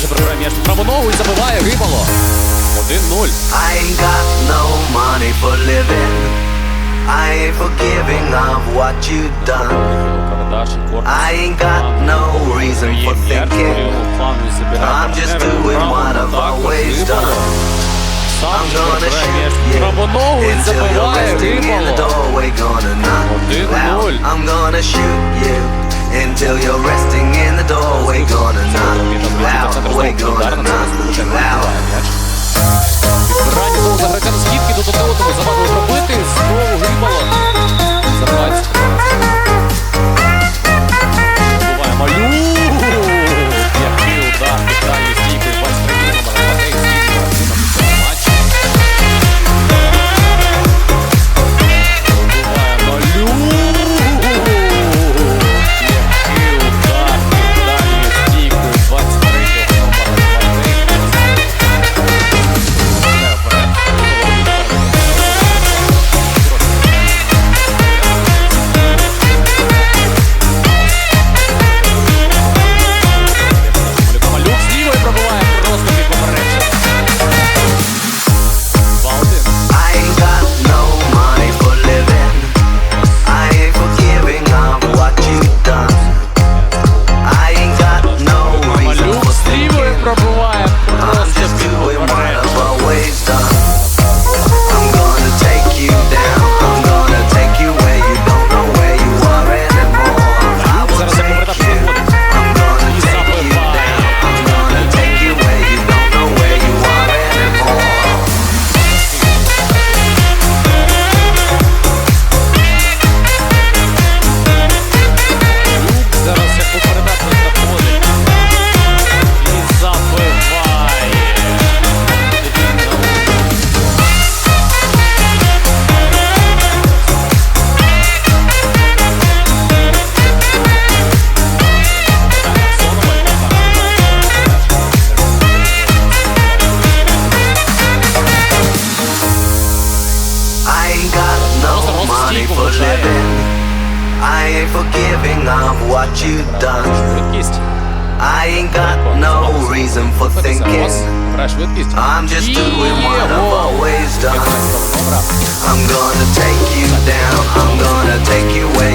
же прибирає м'яч в праву ногу і забиває вибало. 1-0. I ain't got no money for living. I ain't forgiving of what you've done. Передача корпусу. I ain't got no reason Грає for м'яч по thinking. лівому плану і забігає I'm just партнери по doing what правому I've також always вибало. done. Сам I'm же gonna прибирає shoot м'яч в you праву ногу і until you're забиває resting in the вибало. doorway. Gonna knock you out. 1-0. I'm gonna shoot you until you're resting in the doorway. Gonna knock you out. We're gonna knock you out. money for living. I ain't forgiving of what you done. I ain't got no reason for thinking. I'm just doing what I've always done. I'm gonna take you down, I'm gonna take you away.